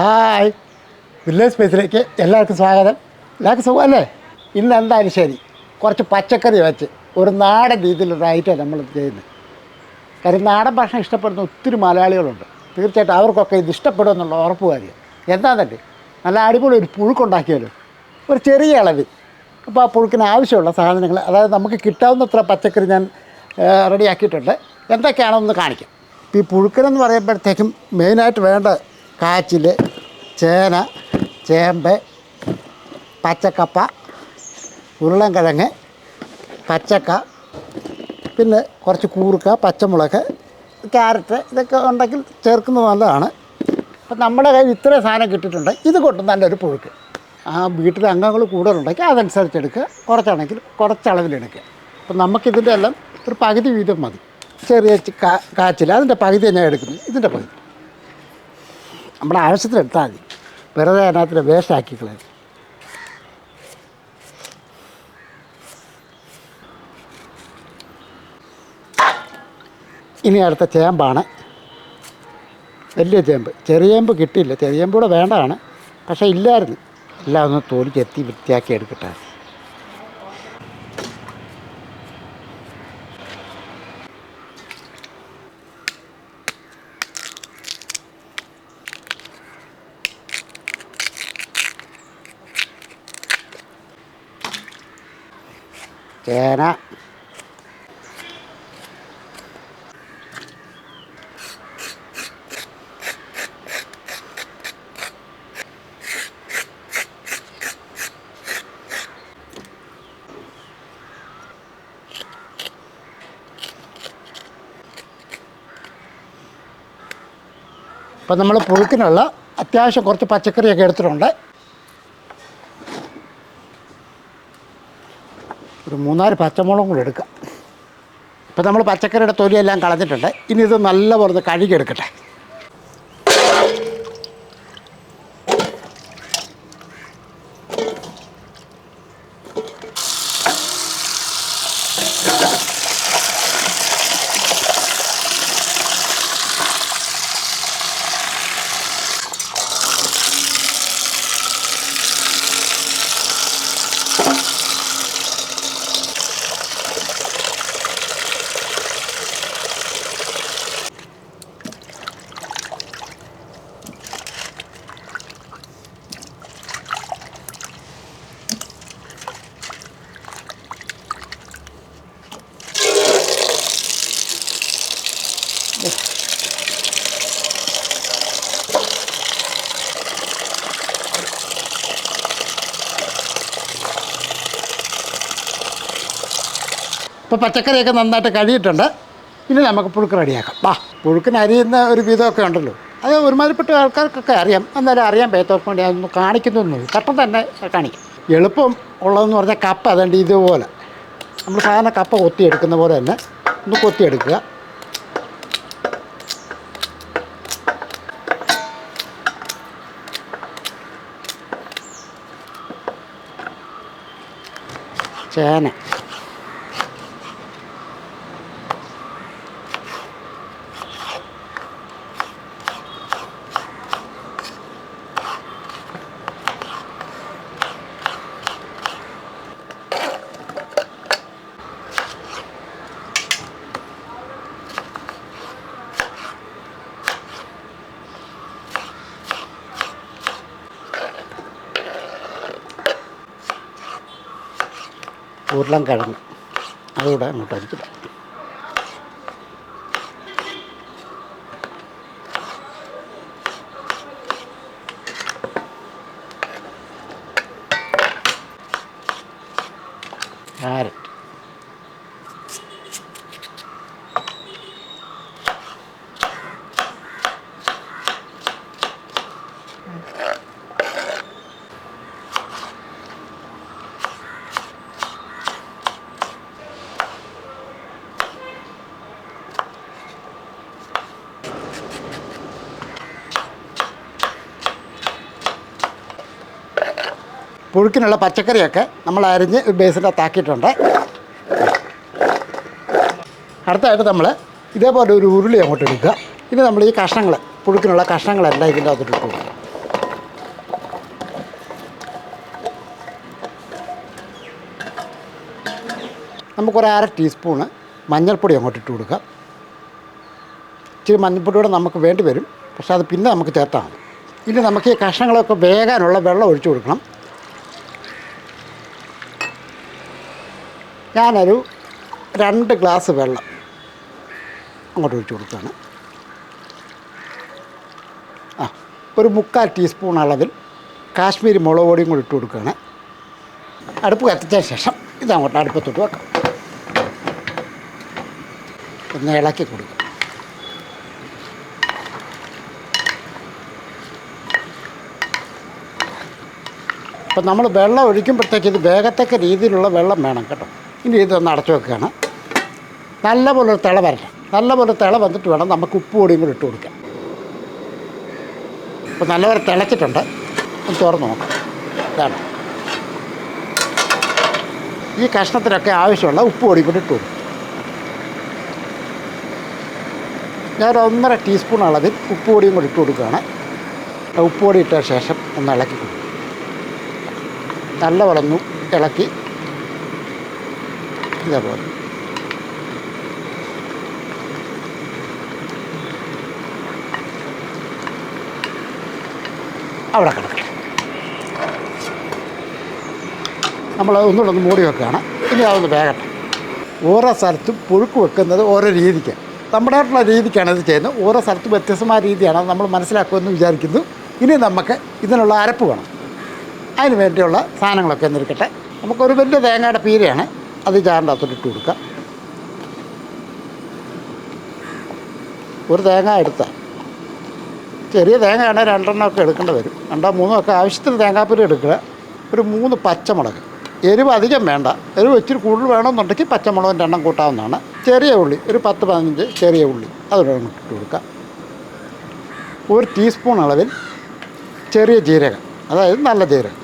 Hi. Village സ്പേസിലേക്ക് എല്ലാവർക്കും സ്വാഗതം. എല്ലാവർക്കും സുഖമല്ലേ? ഇന്ന് എന്തായാലും ശരി. കുറച്ച് പച്ചക്കറി വെച്ച് ഒരു നാടൻ രീതിയിലുള്ള നമ്മൾ ചെയ്യുന്നത്. കാര്യം നാടൻ ഭക്ഷണം ഇഷ്ടപ്പെടുന്ന ഒത്തിരി മലയാളികളുണ്ട്. തീർച്ചയായിട്ടും അവർക്കൊക്കെ ഇത് ഇഷ്ടപ്പെടും എന്നുള്ള ഉറപ്പ് കാര്യം എന്താണെന്നല്ലേ നല്ല അടിപൊളി ഒരു പുഴുക്കുണ്ടാക്കിയാലോ? ഒരു ചെറിയ അളവിൽ. അപ്പോൾ ആ പുഴുക്കിന് ആവശ്യമുള്ള സാധനങ്ങൾ അതായത് നമുക്ക് കിട്ടാവുന്നത്ര പച്ചക്കറി ഞാൻ റെഡിയാക്കിയിട്ടുണ്ട്. എന്തൊക്കെയാണെന്ന് കാണിക്കാം. ഈ പുഴുക്കനെന്ന് പറയുമ്പോഴത്തേക്കും മെയിനായിട്ട് വേണ്ട കാച്ചിൽ ചേന ചേമ്പ് പച്ചക്കപ്പ ഉരുളൻകിഴങ്ങ് പച്ചക്ക പിന്നെ കുറച്ച് കൂർക്ക പച്ചമുളക് ക്യാരറ്റ് ഇതൊക്കെ ഉണ്ടെങ്കിൽ ചേർക്കുന്നത് നല്ലതാണ്. അപ്പം നമ്മുടെ കയ്യിൽ ഇത്രയും സാധനം കിട്ടിയിട്ടുണ്ട്. ഇത് കൊണ്ട് നല്ലൊരു പുഴുക്ക്. ആ വീട്ടിലെ അംഗങ്ങൾ കൂടുതലുണ്ടെങ്കിൽ അതനുസരിച്ച് എടുക്കുക. കുറച്ചാണെങ്കിൽ കുറച്ചളവിലെടുക്കുക അപ്പം നമുക്കിതിന്റെ എല്ലാം ഒരു പകുതി വീതം മതി. ചെറിയ കാച്ചിൽ. അതിന്റെ പകുതി ഞാൻ എടുക്കുന്നത് ഇതിന്റെ പകുതി. നമ്മുടെ ആവശ്യത്തിന് എടുത്താൽ മതി. വെറുതെ അതിനകത്ത് വേസ്റ്റ് ആക്കിക്കളയും ഇനി അടുത്ത ചേമ്പാണ്. വലിയ ചേമ്പ്. ചെറിയ ചേമ്പ് കിട്ടിയില്ല. ചെറിയ ചേമ്പ് കൂടെ വേണ്ടതാണ് പക്ഷേ ഇല്ലായിരുന്നു. എല്ലാം ഒന്ന് തോലിച്ചെത്തി വൃത്തിയാക്കി എടുക്കട്ടെ ചേന ഇപ്പം നമ്മൾ പുഴുക്കിനുള്ള അത്യാവശ്യം കുറച്ച് പച്ചക്കറിയൊക്കെ എടുത്തിട്ടുണ്ട്. ഒരു മൂന്നാൽ പച്ചമുളകും കൂടെ എടുക്കാം. ഇപ്പം നമ്മൾ പച്ചക്കറിയുടെ തൊലിയെല്ലാം കളഞ്ഞിട്ടുണ്ട്. ഇനി ഇത് നല്ലപോലെ കഴുകി കഴുകിയെടുക്കട്ടെ. ഇപ്പോൾ പച്ചക്കറിയൊക്കെ നന്നായിട്ട് കഴുകിയിട്ടുണ്ട്. ഇനി നമുക്ക് പുഴുക്ക് റെഡിയാക്കാം. വാ പുഴുക്കിന് അരിയുന്ന ഒരു വിധമൊക്കെ ഉണ്ടല്ലോ. അത് ഒരുമാതിരിപ്പെട്ട ആൾക്കാർക്കൊക്കെ അറിയാം. എന്നാലും അറിയാൻ പറ്റാത്തവർക്ക് വേണ്ടി അതൊന്ന് കാണിക്കുന്നൊന്നും പെട്ടെന്ന് തന്നെ കാണിക്കും. എളുപ്പം ഉള്ളതെന്ന് പറഞ്ഞാൽ കപ്പ അതുകൊണ്ട് ഇതുപോലെ. നമ്മൾ സാധാരണ കപ്പ കൊത്തിയെടുക്കുന്ന പോലെ തന്നെ ഒന്ന് കൊത്തിയെടുക്കുക. ചേന உருளைக்கிழங்கு அதை விட அங்கிட்ட പുഴുക്കിനുള്ള പച്ചക്കറിയൊക്കെ നമ്മൾ അരിഞ്ഞ് ബേസിനകത്താക്കിയിട്ടുണ്ട് അടുത്തായിട്ട് നമ്മൾ ഇതേപോലെ ഒരു ഉരുളി അങ്ങോട്ട് എടുക്കുക ഇനി നമ്മൾ ഈ കഷ്ണങ്ങൾ പുഴുക്കിനുള്ള കഷ്ണങ്ങളെല്ലാം ഇതിന്റെ അകത്ത് ഇട്ടു കൊടുക്കുക. നമുക്കൊരു അര ടീസ്പൂണ് മഞ്ഞൾപ്പൊടി അങ്ങോട്ട് ഇട്ട് കൊടുക്കുക. ഇച്ചിരി മഞ്ഞൾപ്പൊടിയോടെ നമുക്ക് വേണ്ടി വരും. പക്ഷേ അത് പിന്നെ നമുക്ക് ചേർത്താണ് ഇനി നമുക്ക് ഈ കഷ്ണങ്ങളൊക്കെ വേകാനുള്ള വെള്ളം ഒഴിച്ചു കൊടുക്കണം. ഞാനൊരു രണ്ട് ഗ്ലാസ് വെള്ളം അങ്ങോട്ട് ഒഴിച്ചു കൊടുക്കുകയാണ് ആ ഒരു മുക്കാൽ ടീസ്പൂൺ അളവിൽ കാശ്മീരി മുളക് പൊടിയും കൂടി ഇട്ട് കൊടുക്കുകയാണ്. അടുപ്പ് കത്തിച്ച ശേഷം ഇതങ്ങോട്ട് അടുപ്പത്തോട്ട് വെക്കാം. ഒന്ന് ഇളക്കി കൊടുക്കും. അപ്പം നമ്മൾ വെള്ളം ഒഴിക്കുമ്പോഴത്തേക്ക് ഇത് വേഗത്തക്ക രീതിയിലുള്ള വെള്ളം വേണം കേട്ടോ. ഇനി ഇതൊന്ന് അടച്ചു വെക്കുകയാണ്. നല്ലപോലെ ഒരു തിള വരണം നല്ലപോലെ തിള വന്നിട്ട് വേണം നമുക്ക് ഉപ്പ് പൊടിയും കൂടി ഇട്ട് കൊടുക്കാം. അപ്പോൾ നല്ലപോലെ തിളച്ചിട്ടുണ്ട്. തുറന്ന് നോക്കാം. ഈ കഷ്ണത്തിനൊക്കെ ആവശ്യമുള്ള ഉപ്പ് പൊടിയും കൂടി ഇട്ട് കൊടുക്കും. ഞാൻ ഒന്നര ടീസ്പൂൺ അളവിൽ ഉപ്പ് പൊടിയും കൂടി ഇട്ട് കൊടുക്കുകയാണ്. ഉപ്പ് പൊടി ഇട്ട ശേഷം ഒന്ന് ഇളക്കി കൊടുക്കും. നല്ലപോലെ ഒന്ന് ഇളക്കി ഇതേപോലെ അവിടെ കിടക്കട്ടെ. നമ്മൾ ഒന്നുകൂടെ ഒന്ന് മൂടി വെക്കുകയാണ്. ഇനി അതൊന്ന് വേകട്ടെ ഓരോ സ്ഥലത്തും പുഴുക്ക് വെക്കുന്നത് ഓരോ രീതിക്കാണ് നമ്മുടേതായിട്ടുള്ള രീതിക്കാണ് ഇത് ചെയ്യുന്നത്. ഓരോ സ്ഥലത്തും വ്യത്യസ്തമായ രീതിയാണ്. നമ്മൾ മനസ്സിലാക്കുമെന്ന് വിചാരിക്കുന്നു. ഇനി നമുക്ക് ഇതിനുള്ള അരപ്പ് വേണം. അതിന് വേണ്ടിയുള്ള സാധനങ്ങളൊക്കെ എന്നിരിക്കട്ടെ നമുക്കൊരു വലിയ തേങ്ങയുടെ പീരയാണ്. അത് ചാറിന്റെ അകത്തോട്ട് ഇട്ട് കൊടുക്കുക. ഒരു തേങ്ങ എടുത്ത. ചെറിയ തേങ്ങയാണ് രണ്ടെണ്ണമൊക്കെ എടുക്കേണ്ടി വരും. രണ്ടോ മൂന്നോ ഒക്കെ ആവശ്യത്തിന് തേങ്ങാപ്പുരി എടുക്കുക. ഒരു മൂന്ന് പച്ചമുളക്. എരിവ് അധികം വേണ്ട. എരിവ് ഇച്ചിരി കൂടുതൽ വേണമെന്നുണ്ടെങ്കിൽ പച്ചമുളകും എണ്ണം കൂട്ടാവുന്നതാണ്. ചെറിയ ഉള്ളി ഒരു പത്ത് പതിനഞ്ച് ചെറിയ ഉള്ളി. അങ്ങോട്ട് ഇട്ട് കൊടുക്കുക ഒരു ടീസ്പൂൺ അളവിൽ ചെറിയ ജീരകം. അതായത് നല്ല ജീരകം.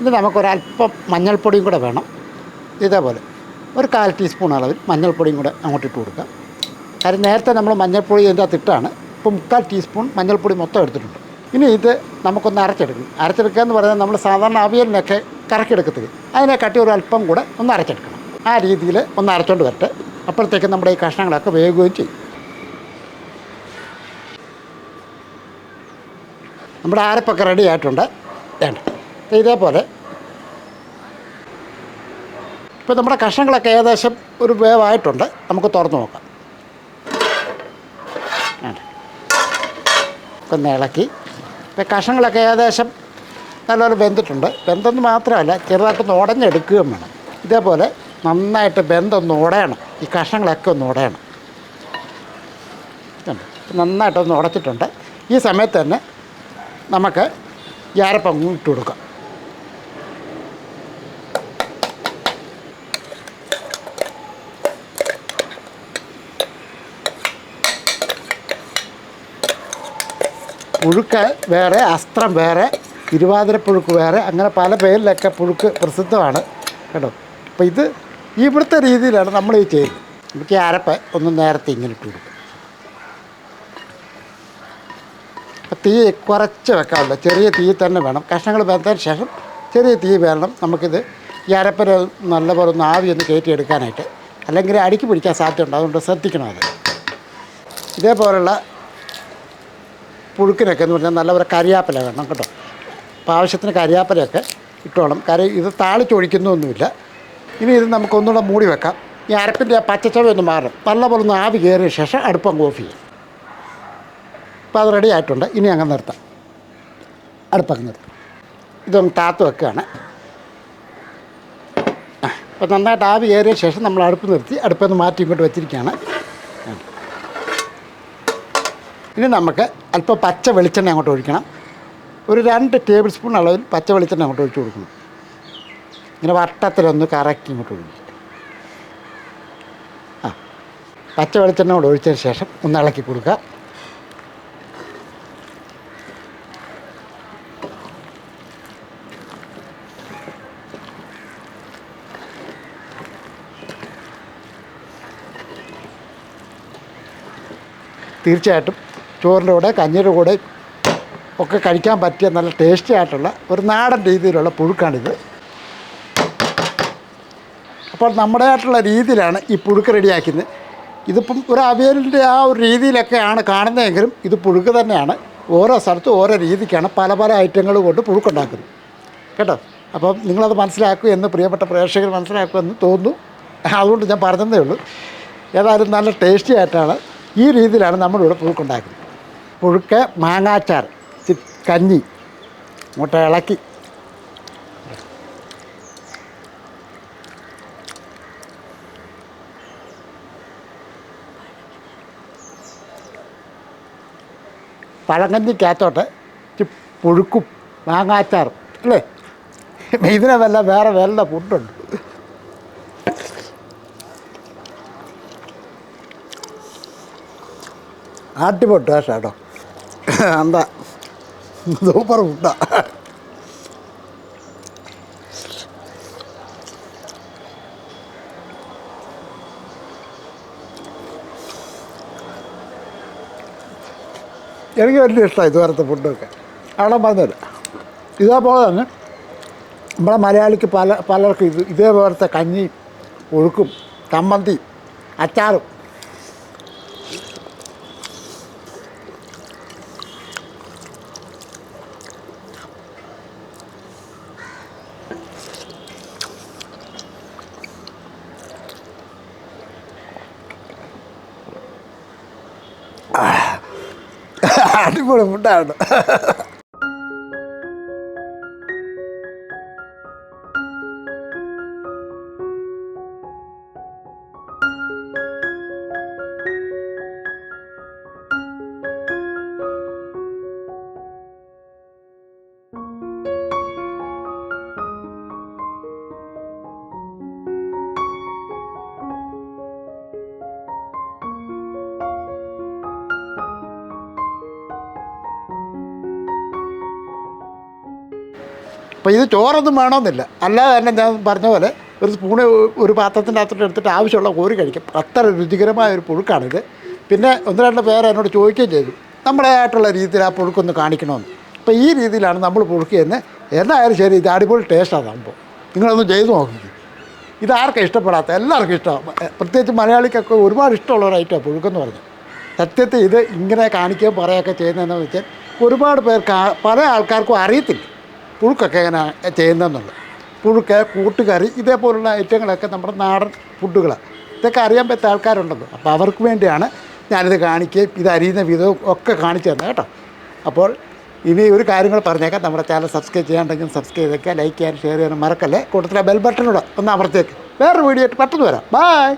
ഇത് നമുക്കൊരല്പം മഞ്ഞൾപ്പൊടിയും കൂടെ വേണം. ഇതേപോലെ. ഒരു കാൽ ടീസ്പൂൺ അളവിൽ മഞ്ഞൾപ്പൊടിയും കൂടെ അങ്ങോട്ട് ഇട്ട് കൊടുക്കാം. കാര്യം നേരത്തെ നമ്മൾ മഞ്ഞൾപ്പൊടി ഇതിന്റെ തിട്ടാണ് ഇപ്പോൾ മുക്കാൽ ടീസ്പൂൺ മഞ്ഞൾപ്പൊടി മൊത്തം എടുത്തിട്ടുണ്ട്. ഇനി ഇത് നമുക്കൊന്ന് അരച്ചെടുക്കും അരച്ചെടുക്കുക എന്ന് പറഞ്ഞാൽ നമ്മൾ സാധാരണ അവിയലിനൊക്കെ കറക്കിയെടുക്കത്തില്ല അതിനെ കട്ടി ഒരു അല്പം കൂടെ ഒന്ന് അരച്ചെടുക്കണം. ആ രീതിയിൽ ഒന്ന് അരച്ചോണ്ട് വരട്ടെ. അപ്പോഴത്തേക്കും നമ്മുടെ ഈ കഷ്ണങ്ങളൊക്കെ വേകുകയും ചെയ്യും. നമ്മുടെ അരപ്പൊക്കെ റെഡി ആയിട്ടുണ്ട്. വേണ്ട. ഇതേപോലെ ഇപ്പോൾ നമ്മുടെ കഷ്ണങ്ങളൊക്കെ ഏകദേശം ഒരു വേവായിട്ടുണ്ട്. നമുക്ക് തുറന്നു നോക്കാം. ഒന്ന് ഇളക്കി. ഇപ്പോൾ കഷ്ണങ്ങളൊക്കെ ഏകദേശം നല്ലപോലെ വെന്തിട്ടുണ്ട്. വെന്തെന്ന് മാത്രമല്ല ചെറുതായിട്ടൊന്ന് ഉടഞ്ഞെടുക്കുകയും വേണം. ഇതേപോലെ നന്നായിട്ട് വെന്തൊന്ന് ഉടയണം. ഈ കഷ്ണങ്ങളൊക്കെ ഒന്ന് ഉടയണം? നന്നായിട്ടൊന്ന് ഉടച്ചിട്ടുണ്ട്. ഈ സമയത്ത് തന്നെ നമുക്ക് ഈ അരപ്പം ഇട്ട് കൊടുക്കാം. പുഴുക്ക് വേറെ അസ്ത്രം വേറെ തിരുവാതിര തിരുവാതിരപ്പുഴുക്ക് വേറെ അങ്ങനെ പല പേരിലൊക്കെ പുഴുക്ക് പ്രസിദ്ധമാണ്. കേട്ടോ? അപ്പോൾ ഇത് ഇവിടുത്തെ രീതിയിലാണ് നമ്മൾ ഈ ചെയ്യുന്നത്. നമുക്ക് അരപ്പ് ഒന്ന് നേരത്തെ ഇങ്ങനെ ഇട്ട് കൊടുക്കും. അപ്പോൾ തീ കുറച്ച് വെക്കാമല്ലോ. ചെറിയ തീ തന്നെ വേണം. കഷ്ണങ്ങൾ വെന്തതിന് ശേഷം ചെറിയ തീ വേണം. നമുക്കിത് ഈ അരപ്പിന് നല്ലപോലെ ഒന്ന് ആവി ഒന്ന് കയറ്റിയെടുക്കാനായിട്ട്. അല്ലെങ്കിൽ അടിക്ക് പിടിക്കാൻ സാധ്യതയുണ്ട്. അതുകൊണ്ട് ശ്രദ്ധിക്കണം അത്. ഇതേപോലുള്ള പുഴുക്കിനൊക്കെ എന്ന് പറഞ്ഞാൽ നല്ലപോലെ കരിയാപ്പില വേണം കേട്ടോ. അപ്പോൾ ആവശ്യത്തിന് കരിയാപ്പിലയൊക്കെ ഇട്ടോണം കരി ഇത് താളിച്ചൊഴിക്കുന്നൊന്നുമില്ല ഇനി ഇത് നമുക്കൊന്നുകൂടെ മൂടി വെക്കാം. ഈ അരപ്പിന്റെ ആ പച്ചച്ചവ ഒന്ന് മാറും. നല്ലപോലെ ഒന്ന് ആവി കയറിയ ശേഷം അടുപ്പം ഓഫ് ചെയ്യും. അപ്പോൾ അത് റെഡി ആയിട്ടുണ്ട്. ഇനി അങ്ങ് നിർത്താം. അടുപ്പങ്ങ് നിർത്താം. ഇതൊന്ന് താത്ത് വെക്കുകയാണ്. അപ്പോൾ നന്നായിട്ട് ആവി കയറിയ ശേഷം നമ്മൾ അടുപ്പ് നിർത്തി. അടുപ്പിൽ നിന്ന് മാറ്റി ഇങ്ങോട്ട് വെച്ചിരിക്കുകയാണ്. ഇനി നമുക്ക് അല്പം പച്ച വെളിച്ചെണ്ണ അങ്ങോട്ട് ഒഴിക്കണം. ഒരു രണ്ട് ടേബിൾ സ്പൂൺ അളവിൽ പച്ച വെളിച്ചെണ്ണ അങ്ങോട്ട് ഒഴിച്ച് കൊടുക്കണം. ഇങ്ങനെ വട്ടത്തിലൊന്ന് കറക്കി ഇങ്ങോട്ട് ഒഴിക്കും ആ പച്ച വെളിച്ചെണ്ണ കൂടെ ഒഴിച്ചതിന് ശേഷം ഒന്ന് ഇളക്കി കൊടുക്കുക. തീർച്ചയായിട്ടും ചോറിന്റെ കൂടെ കഞ്ഞിയുടെ കൂടെ ഒക്കെ കഴിക്കാൻ പറ്റിയ നല്ല ടേസ്റ്റി ആയിട്ടുള്ള ഒരു നാടൻ രീതിയിലുള്ള പുഴുക്കാണിത്. അപ്പോൾ നമ്മുടേതായിട്ടുള്ള രീതിയിലാണ് ഈ പുഴുക്ക് റെഡിയാക്കുന്നത് ഇതിപ്പം ഒരു അവിയലിന്റെ ആ ഒരു രീതിയിലൊക്കെയാണ് കാണുന്നതെങ്കിലും ഇത് പുഴുക്ക് തന്നെയാണ്. ഓരോ സ്ഥലത്തും ഓരോ രീതിക്കാണ് പല പല ഐറ്റങ്ങൾ കൊണ്ട് പുഴുക്കുണ്ടാക്കുന്നത്. കേട്ടോ? അപ്പം നിങ്ങളത് മനസ്സിലാക്കൂ എന്ന് പ്രിയപ്പെട്ട പ്രേക്ഷകർ മനസ്സിലാക്കുമെന്ന് തോന്നുന്നു. അതുകൊണ്ട് ഞാൻ പറഞ്ഞതേ ഉള്ളൂ. ഏതായാലും നല്ല ടേസ്റ്റി ആയിട്ടാണ് ഈ രീതിയിലാണ് നമ്മളിവിടെ പുഴുക്കുണ്ടാക്കുന്നത്. പുഴുക്ക് മാങ്ങാച്ചാർ കഞ്ഞി. മുട്ട ഇളക്കി. പഴങ്കഞ്ഞിക്കകത്തോട്ട് പുഴുക്കും മാങ്ങാച്ചാറും അല്ലേ? ഇതിനെ വല്ല വേറെ വല്ല ഫുഡുണ്ട് ആട്ടിപ്പൊട്ട് കേട്ടോ എന്താ സൂപ്പർ ഫുഡാ എനിക്ക് വലിയ ഇഷ്ടമാണ് ഇതുപോലത്തെ ഫുഡൊക്കെ അവിടെ പറഞ്ഞില്ല ഇതേപോലെ തന്നെ നമ്മളെ മലയാളിക്ക് പല പലർക്കും ഇത് ഇതേപോലത്തെ കഞ്ഞി ഒഴുക്കും ചമ്മന്തി അച്ചാറും അടിപൊളി ഫുഡാണ് അപ്പോൾ ഇത് ചോറൊന്നും വേണമെന്നില്ല. അല്ലാതെ തന്നെ ഞാൻ പറഞ്ഞ പോലെ ഒരു സ്പൂണ് ഒരു പാത്രത്തിന്റെ അകത്തോട്ട് എടുത്തിട്ട് ആവശ്യമുള്ള കോരി കഴിക്കും. അത്ര രുചികരമായ ഒരു പുഴുക്കാണിത്. പിന്നെ ഒന്ന് രണ്ട് പേര് എന്നോട് ചോദിക്കുകയും ചെയ്തു. നമ്മുടേതായിട്ടുള്ള രീതിയിൽ ആ പുഴുക്കൊന്ന് കാണിക്കണമെന്ന്. അപ്പോൾ ഈ രീതിയിലാണ് നമ്മൾ പുഴുക്കിയെന്ന്. എന്തായാലും ശരി ഇത് അടിപൊളി ടേസ്റ്റാണ് സംഭവം. നിങ്ങളൊന്ന് ചെയ്ത് നോക്കി ഇതാർക്കും ഇഷ്ടപ്പെടാത്ത? എല്ലാവർക്കും ഇഷ്ടമാണ് പ്രത്യേകിച്ച് മലയാളിക്കൊക്കെ ഒരുപാട് ഇഷ്ടമുള്ള ഒരു ഐറ്റമാണ് പുഴുക്കെന്ന് പറഞ്ഞു സത്യത്തിൽ ഇത് ഇങ്ങനെ കാണിക്കുകയും പറയുകയൊക്കെ ചെയ്യുന്നതെന്ന് വെച്ചാൽ ഒരുപാട് പേർക്ക് പല ആൾക്കാർക്കും അറിയത്തില്ല. പുഴുക്കൊക്കെ എങ്ങനെ ചെയ്യുന്നതെന്നുള്ളത്. പുഴുക്ക് കൂട്ടുകറി ഇതേപോലുള്ള ഐറ്റങ്ങളൊക്കെ നമ്മുടെ നാടൻ ഫുഡുകളാണ് ഇതൊക്കെ അറിയാൻ പറ്റാത്ത ആൾക്കാരുണ്ടല്ലോ. അപ്പോൾ അവർക്ക് വേണ്ടിയാണ് ഞാനിത് കാണിക്കുകയും ഇത് അരിയുന്ന വിധവും ഒക്കെ കാണിച്ചു തന്നെ കേട്ടോ. അപ്പോൾ ഇനി ഒരു കാര്യങ്ങൾ പറഞ്ഞേക്കാം. നമ്മുടെ ചാനൽ സബ്സ്ക്രൈബ് ചെയ്യാണ്ടെങ്കിൽ സബ്സ്ക്രൈബ് ചെയ്തേക്കുക ലൈക്ക് ചെയ്യാനും ഷെയർ ചെയ്യാനും മറക്കല്ലേ? കൂട്ടത്തിലെ ബെൽ ബട്ടനോട് ഒന്ന് അമർത്തേക്ക് വേറൊരു വീഡിയോ ആയിട്ട് പെട്ടെന്ന് വരാം. ബായ്